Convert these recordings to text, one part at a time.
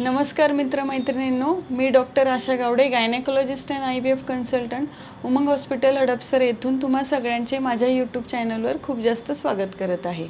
नमस्कार मित्रमैत्रिणींनो मी doctor Asha Gawade gynaecologist and I V F consultant Umang hospital Hadapsar येथून तुम्हा सगळ्यांचे माझ्या यूट्यूब चॅनलवर खूप जास्त स्वागत करत आहे.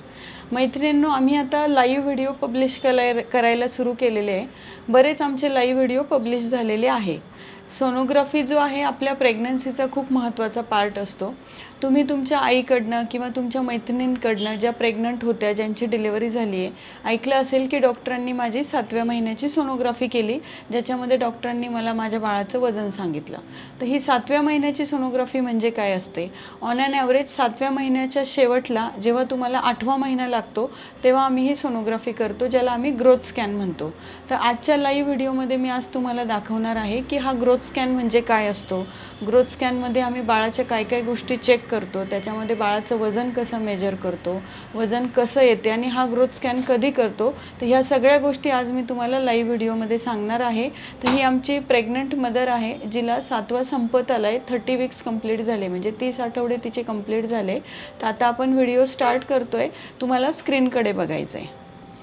मैत्रिणींनो आम्ही आता लाईव्ह व्हिडिओ पब्लिश कराय करायला सुरू केलेले आहे. बरेच आमचे लाईव्ह व्हिडिओ पब्लिश झालेले आहे. सोनोग्राफी जो आहे आपल्या प्रेग्नन्सीचा खूप महत्त्वाचा पार्ट असतो. तुम्ही तुमच्या आईकडनं किंवा तुमच्या मैत्रिणींकडनं ज्या प्रेग्नंट होत्या ज्यांची डिलिव्हरी झाली आहे ऐकलं असेल की डॉक्टरांनी माझी सातव्या महिन्याची सोनोग्राफी केली ज्याच्यामध्ये डॉक्टरांनी मला माझ्या बाळाचं वजन सांगितलं. तर ही सातव्या महिन्याची सोनोग्राफी म्हणजे काय असते? ऑन अँड ॲव्हरेज सातव्या महिन्याच्या शेवटला जेव्हा तुम्हाला आठवा महिना लागतो तेव्हा आम्ही ही सोनोग्राफी करतो ज्याला आम्ही ग्रोथ स्कॅन म्हणतो. तर आजच्या लाईव्ह व्हिडिओमध्ये मी आज तुम्हाला दाखवणार आहे की हा ग्रोथ ग्रोथ स्कॅन म्हणजे काय असतो? ग्रोथ स्कॅनमध्ये आम्ही बाळाच्या काय काय गोष्टी चेक करतो त्याच्यामध्ये बाळाचं वजन कसं मेजर करतो वजन कसं येते आणि हा ग्रोथ स्कॅन कधी करतो? तर ह्या सगळ्या गोष्टी आज मी तुम्हाला लाईव्ह व्हिडिओमध्ये सांगणार आहे. तर ही आमची प्रेग्नंट मदर आहे जिला सातवा संपत आला आहे थर्टी वीक्स कंप्लीट झाले म्हणजे तीस आठवडे तिचे कंप्लीट झाले. तर आता आपण व्हिडिओ स्टार्ट करतो आहे तुम्हाला स्क्रीनकडे बघायचं आहे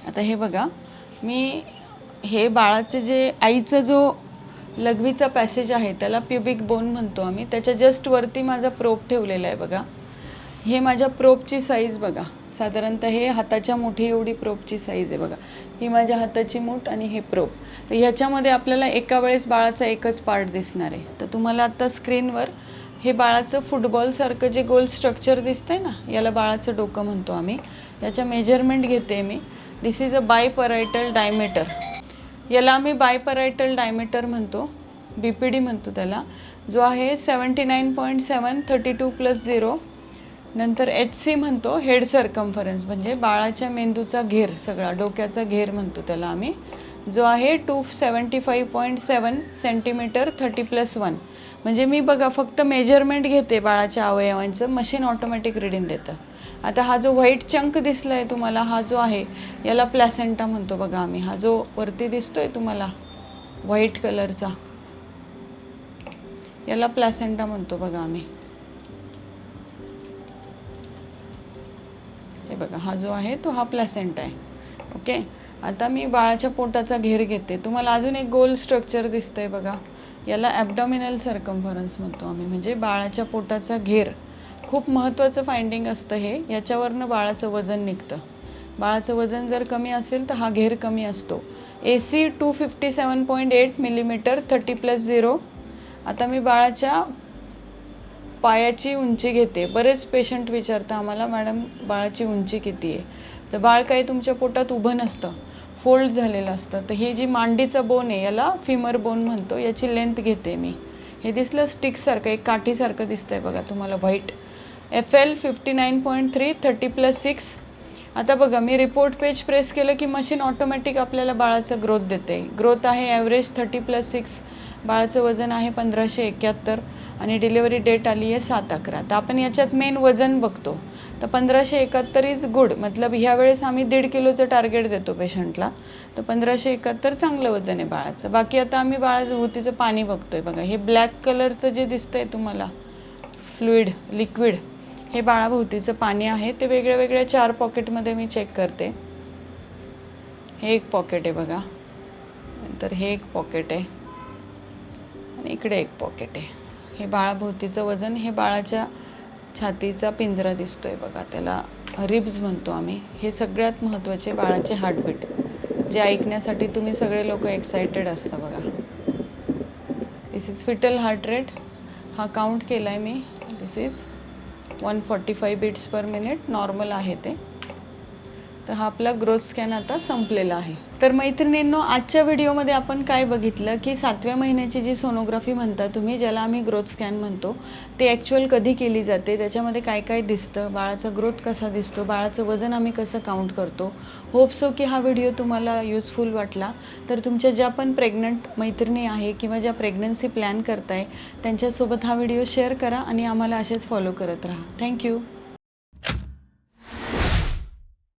आता हे बघा मी हे बाळाचे जे आईचा जो लघवीचा पॅसेज आहे त्याला प्युबिक बोन म्हणतो आम्ही. त्याच्या जस्ट वरती माझा प्रोप ठेवलेला आहे बघा. हे माझ्या प्रोपची साईज बघा. साधारणतः हे हाताच्या मुठी एवढी प्रोपची साईज आहे बघा. ही माझ्या हाताची मूठ आणि हे प्रोप तर ह्याच्यामध्ये आपल्याला एका वेळेस बाळाचा एकच पार्ट दिसणार आहे. तर तुम्हाला आत्ता स्क्रीनवर हे बाळाचं फुटबॉलसारखं जे गोल स्ट्रक्चर दिसतंय ना याला बाळाचं डोकं म्हणतो आम्ही. याच्या मेजरमेंट घेते मी. This is a biparietal diameter याला आम्ही बायपरायटल डायमीटर म्हणतो बी पी डी म्हणतो त्याला जो आहे seventy nine point seven thirty two plus zero नंतर एच सी म्हणतो हेड सरकम्फरन्स म्हणजे बाळाच्या मेंदूचा घेर सगळा डोक्याचा घेर म्हणतो त्याला आम्ही जो आहे two seventy five point seven centimetre thirty plus one म्हणजे मी बघा फक्त मेजरमेंट घेते बाळाच्या अवयवांचं मशीन ऑटोमॅटिक रिडिंग देतं. आता हा जो व्हाईट चंक दिसला आहे तुम्हाला हा जो आहे याला प्लॅसेंटा म्हणतो बघा आम्ही. हा जो वरती दिसतो आहे तुम्हाला व्हाईट कलरचा याला प्लॅसेंटा म्हणतो बघा आम्ही. हे बघा हा जो आहे तो हा प्लॅसेंटा आहे. ओके आता मी बाळाच्या पोटाचा घेर घेते. तुम्हाला अजून एक गोल स्ट्रक्चर दिसतंय बघा. याला ॲबडॉमिनल सर्कम्फरन्स म्हणतो आम्ही. म्हणजे बाळाच्या पोटाचा घेर. खूप महत्त्वाचं फाइंडिंग असतं हे. याच्यावरनं बाळाचं वजन निघतं. बाळाचं वजन जर कमी असेल तर हा घेर कमी असतो. A C two fifty seven point eight millimetre thirty plus zero आता मी बाळाच्या पायाची उंची घेते. बरेच पेशंट विचारतं आम्हाला मॅडम बाळाची उंची किती आहे? तर बाळ काही तुमच्या पोटात उभं नसतं. फोल्ड झालेलं असतं. तर ही जी मांडीचं बोन आहे याला फिमर बोन म्हणतो. याची लेंथ घेते मी. हे दिसलं स्टिकसारखं एक काठीसारखं दिसतंय बघा तुम्हाला white F L fifty nine point three thirty plus six आता बघा मी रिपोर्ट पेज प्रेस केलं की मशीन ऑटोमॅटिक आपल्याला बाळाचं ग्रोथ देते. ग्रोथ आहे ॲव्हरेज थर्टी प्लस सिक्स बाळाचं वजन आहे पंधराशे एकाहत्तर आणि डिलिव्हरी डेट आली आहे सात अकरा. तर आपण याच्यात मेन वजन बघतो. तर पंधराशे एकाहत्तर इज गुड मतलब ह्या वेळेस आम्ही दीड किलोचं टार्गेट देतो पेशंटला तर पंधराशे एकाहत्तर चांगलं वजन आहे बाळाचं. बाकी आता आम्ही बाळाचं भोवतीचं पाणी बघतोय. बघा हे ब्लॅक कलरचं जे दिसतंय तुम्हाला फ्लुईड लिक्विड हे बाळाभोवतीचं पाणी आहे. ते वेगळ्या वेगळ्या चार पॉकेटमध्ये मी चेक करते. हे एक पॉकेट आहे बघा. नंतर हे एक पॉकेट आहे. आणि इकडे एक पॉकेट आहे. हे बाळाभोवतीचं वजन हे बाळाच्या छातीचा पिंजरा दिसतो आहे बघा. त्याला रिब्स म्हणतो आम्ही. हे सगळ्यात महत्त्वाचे बाळाचे हार्टबीट जे ऐकण्यासाठी तुम्ही सगळे लोक एक्सायटेड असता बघा. This is foetal heart rate हा काउंट केला आहे मी. This is one forty five beats per minute normal आहे ते. तर हा आपला ग्रोथ स्कॅन आता संपलेला आहे. तर मैत्रिणींनो आजच्या व्हिडिओमध्ये आपण काय बघितलं की सातव्या महिन्याची जी सोनोग्राफी म्हणता तुम्ही ज्याला आम्ही ग्रोथ स्कॅन म्हणतो ते ॲक्च्युअल कधी केली जाते त्याच्यामध्ये काय काय दिसतं बाळाचा ग्रोथ कसा दिसतो बाळाचं वजन आम्ही कसं काउंट करतो होपसो की हा व्हिडिओ तुम्हाला युजफुल वाटला. तर तुमच्या ज्या पण प्रेग्नंट मैत्रिणी आहे किंवा ज्या प्रेग्नन्सी प्लॅन करताय त्यांच्यासोबत हा व्हिडिओ शेअर करा आणि आम्हाला असेच फॉलो करत राहा. थँक्यू